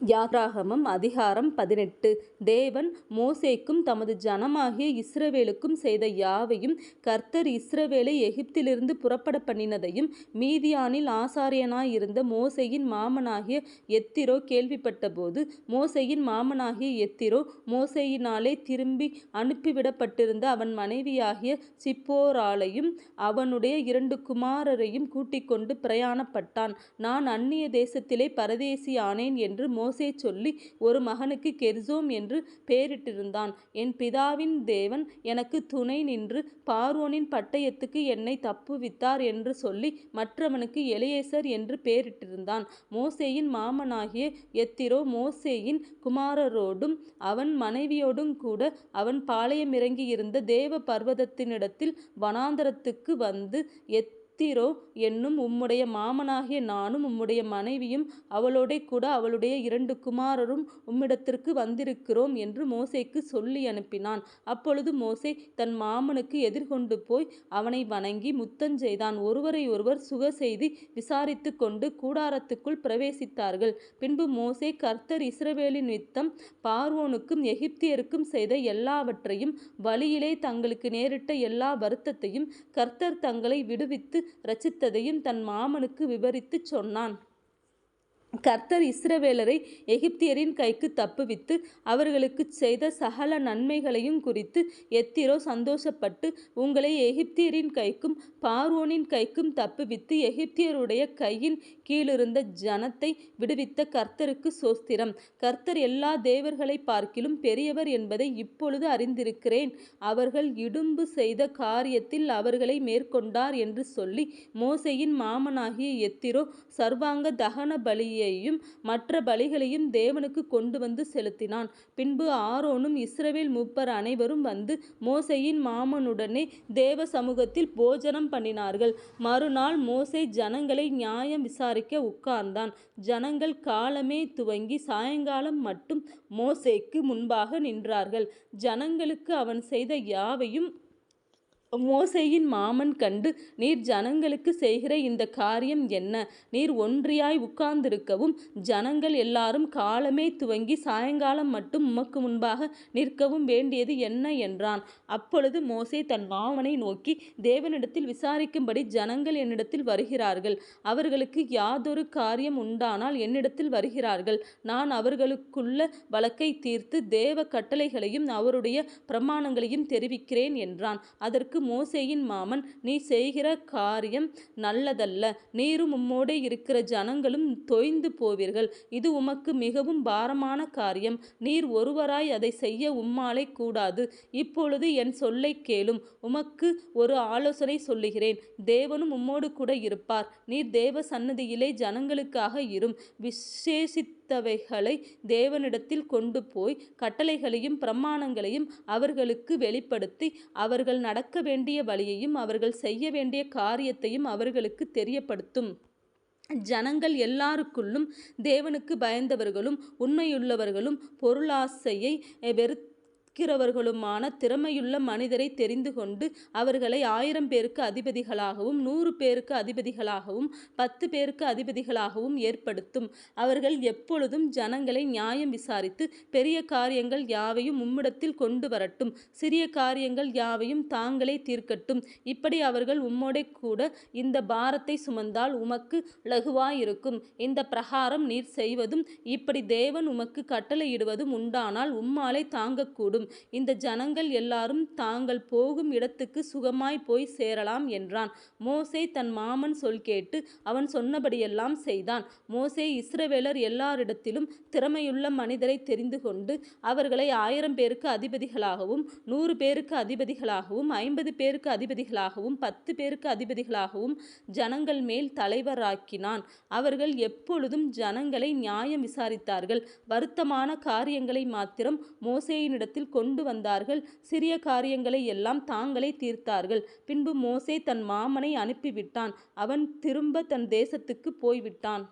யாத்ராகமம் அதிகாரம் பதினெட்டு. தேவன் மோசேக்கும் தமது ஜனமாகிய இஸ்ரவேலுக்கும் செய்த யாவையும் கர்த்தர் இஸ்ரவேலை எகிப்திலிருந்து புறப்பட பண்ணினதையும் மீதியானில் ஆசாரியனாயிருந்த மோசையின் மாமனாகிய எத்திரோ கேள்விப்பட்டபோது மோசையின் மாமனாகிய எத்திரோ மோசையினாலே திரும்பி அனுப்பிவிடப்பட்டிருந்த அவன் மனைவியாகிய சிப்போராலையும் அவனுடைய இரண்டு குமாரரையும் கூட்டிக்கொண்டு பிரயாணப்பட்டான். நான் அந்நிய தேசத்திலே பரதேசியானேன் என்று மோசே சொல்லி ஒரு மகனுக்கு கெர்சோம் என்று பெயரிட்டிருந்தான் என் பிதாவின் தேவன் எனக்கு துணை நின்று பார்வோனின் பட்டயத்துக்கு என்னை தப்புவித்தார் என்று சொல்லி மற்றவனுக்கு எலியேசர் என்று பெயரிட்டிருந்தான் மோசேயின் மாமனாகிய எத்திரோ மோசேயின் குமாரரோடும் அவன் மனைவியோடும் கூட அவன் பாளையமிறங்கியிருந்த தேவ பர்வதத்தினிடத்தில் வனாந்தரத்துக்கு வந்து எத் எத்திரோ என்னும் உம்முடைய மாமனாகிய நானும் உம்முடைய மனைவியும் அவளோடே கூட அவளுடைய இரண்டு குமாரரும் உம்மிடத்திற்கு வந்திருக்கிறோம் என்று மோசேக்கு சொல்லி அனுப்பினான். அப்பொழுது மோசே தன் மாமனுக்கு எதிர்கொண்டு போய் அவனை வணங்கி முத்தஞ்செய்தான் ஒருவரை ஒருவர் சுக செய்தி விசாரித்து கொண்டு கூடாரத்துக்குள் பிரவேசித்தார்கள். பின்பு மோசே கர்த்தர் இஸ்ரவேலின் நித்தம் பார்வோனுக்கும் எகிப்தியருக்கும் செய்த எல்லாவற்றையும் வழியிலே தங்களுக்கு நேரிட்ட எல்லா வருத்தத்தையும் கர்த்தர் தங்களை விடுவித்து ரசித்ததையும் தன் மாமனுக்கு விவரித்துச் சொன்னான். கர்த்தர் இஸ்ரவேலரை எகிப்தியரின் கைக்கு தப்புவித்து அவர்களுக்கு செய்த சகல நன்மைகளையும் குறித்து எத்திரோ சந்தோஷப்பட்டு உங்களை எகிப்தியரின் கைக்கும் பார்வோனின் கைக்கும் தப்புவித்து எகிப்தியருடைய கையின் கீழிருந்த ஜனத்தை விடுவித்த கர்த்தருக்கு சோஸ்திரம். கர்த்தர் எல்லா தேவர்களை பார்க்கிலும் பெரியவர் என்பதை இப்பொழுது அறிந்திருக்கிறேன். அவர்கள் இடும்பு செய்த காரியத்தில் அவர்களை மேற்கொண்டார் என்று சொல்லி மோசையின் மாமனாகிய எத்திரோ சர்வாங்க தகன பலியை பலியையும் மற்ற பலிகளையும் தேவனுக்கு கொண்டு வந்து செலுத்தினான். பின்பு ஆரோனும் இஸ்ரவேல் மூப்பர் அனைவரும் வந்து மோசையின் மாமனுடனே தேவ சமூகத்தில் போஜனம் பண்ணினார்கள். மறுநாள் மோசை ஜனங்களை நியாயம் விசாரிக்க உட்கார்ந்தான். ஜனங்கள் காலமே துவங்கி சாயங்காலம் மட்டும் மோசைக்கு முன்பாக நின்றார்கள். ஜனங்களுக்கு அவன் செய்த யாவையும் மோசேயின் மாமன் கண்டு நீர் ஜனங்களுக்கு செய்கிற இந்த காரியம் என்ன? நீர் ஒன்றியாய் உட்கார்ந்திருக்கவும் ஜனங்கள் எல்லாரும் காலமே துவங்கி சாயங்காலம் மட்டும் உமக்கு முன்பாக நிற்கவும் வேண்டியது என்ன? என்றான். அப்பொழுது மோசே தன் மாமனை நோக்கி தேவனிடத்தில் விசாரிக்கும்படி ஜனங்கள் என்னிடத்தில் வருகிறார்கள். அவர்களுக்கு யாதொரு காரியம் உண்டானால் என்னிடத்தில் வருகிறார்கள். நான் அவர்களுக்குள்ள வழக்கை தீர்த்து தேவ கட்டளைகளையும் அவருடைய பிரமாணங்களையும் தெரிவிக்கிறேன் என்றான். அதற்கு மோசேயின் மாமன் நீ செய்கிற காரியம் நல்லதல்ல. நீரும் உம்மோடே இருக்கிற ஜனங்களும் தொய்ந்து போவீர்கள். இது உமக்கு மிகவும் பாரமான காரியம். நீர் ஒருவராய் அதை செய்ய உம்மாலே கூடாது. இப்பொழுது என் சொல்லை கேளும். உமக்கு ஒரு ஆலோசனை சொல்லுகிறேன். தேவனும் உம்மோடு கூட இருப்பார். நீர் தேவ சன்னதியிலே ஜனங்களுக்காக இரும். விசேஷித்து தவைகளை தேவனிடத்தில் கொண்டு போய் கட்டளைகளையும் பிரமாணங்களையும் அவர்களுக்கு வெளிப்படுத்தி அவர்கள் நடக்க வேண்டிய வழியையும் அவர்கள் செய்ய வேண்டிய காரியத்தையும் அவர்களுக்கு தெரியப்படுத்தும். ஜனங்கள் எல்லாருக்குள்ளும் தேவனுக்கு பயந்தவர்களும் உண்மையுள்ளவர்களும் பொருளாசையை வெறுத்து இருக்கிறவர்களுமான திறமையுள்ள மனிதரை தெரிந்து கொண்டு அவர்களை ஆயிரம் பேருக்கு அதிபதிகளாகவும் நூறு பேருக்கு அதிபதிகளாகவும் பத்து பேருக்கு அதிபதிகளாகவும் ஏற்படுத்தும். அவர்கள் எப்பொழுதும் ஜனங்களை நியாயம் விசாரித்து பெரிய காரியங்கள் யாவையும் உம்மிடத்தில் கொண்டு வரட்டும். சிறிய காரியங்கள் யாவையும் தாங்களே தீர்க்கட்டும். இப்படி அவர்கள் உம்மோடே கூட இந்த பாரத்தை சுமந்தால் உமக்கு லகுவாயிருக்கும் இந்த பிரகாரம் நீர் செய்வதும் இப்படி தேவன் உமக்கு கட்டளையிடுவதும் உண்டானால் உம்மாலே தாங்கக்கூடும். இந்த ஜனங்கள் எல்லாரும் தாங்கள் போகும் இடத்துக்கு சுகமாய் போய் சேரலாம் என்றான். மோசே தன் மாமன் சொல் கேட்டு அவன் சொன்னபடியெல்லாம் செய்தான். மோசே இஸ்ரவேலர் எல்லாரிடத்திலும் திறமையுள்ள மனிதரை தெரிந்து கொண்டு அவர்களை ஆயிரம் பேருக்கு அதிபதிகளாகவும் நூறு பேருக்கு அதிபதிகளாகவும் ஐம்பது பேருக்கு அதிபதிகளாகவும் பத்து பேருக்கு அதிபதிகளாகவும் ஜனங்கள் மேல் தலைவராக்கினான். அவர்கள் எப்பொழுதும் ஜனங்களை நியாயம் விசாரித்தார்கள். வருத்தமான காரியங்களை மாத்திரம் மோசேயினிடத்தில் கொண்டு வந்தார்கள். சிறிய காரியங்களை எல்லாம் தாங்களே தீர்த்தார்கள். பின்பு மோசே தன் மாமனை அனுப்பிவிட்டான். அவன் திரும்ப தன் தேசத்துக்கு போய்விட்டான்.